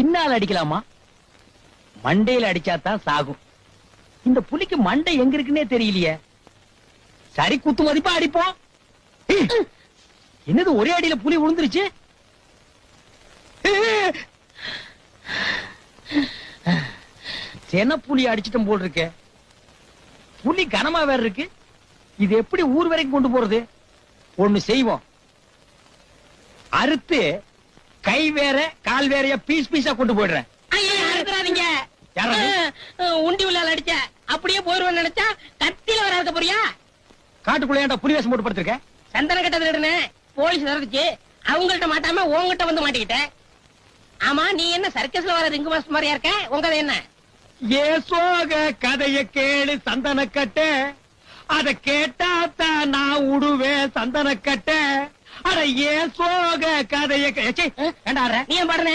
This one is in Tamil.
பின்னால் அடிக்கலாமா? மண்டையில அடிச்சாதான் சாகும். இந்த புலிக்கு மண்டை எங்க இருக்குன்னே தெரியலையே. சரி குத்து மதிப்பா அடிப்போம். என்னது ஒரே அடியில புலி விழுந்துருச்சு சென புலி அடிச்சிட்டம் போல் இருக்க. புலி கனமா வேற இருக்கு. இது எப்படி ஊர் வரைக்கும் கொண்டு போறது? ஒண்ணு செய்வோம். அறுத்து கை வேற கால் வேறையா பீஸ் பீஸா கொண்டு போயிடுறேன்? அஹ், உண்டி உள்ளால அடிச்ச. அப்படியே போயிருவேன் நினைச்சா கத்தியில வர இருக்க போறியா? காட்டுக்குள்ள புலி வேஷம் போட்டு படுத்திருக்க? சந்தன கட்ட திருடுன போலீஸ் தரதுச்சு அவங்கள்ட்ட மாட்டாம உங்ககிட்ட வந்து மாட்டிக்கிட்ட ஆமா நீ என்ன சர்க்கஸ்ல வர ரிங்கு மாஸ்டர் மாதிரியா இருக்க? உங்க என்ன? ஏ சோக கதைய கேளு சந்தன கட்ட. அத கேட்டாத்தான் நான் உடுவேன் சந்தன கட்ட. அட ஏன் சோக கதைய கே- ச்சீ, நீ ஏன்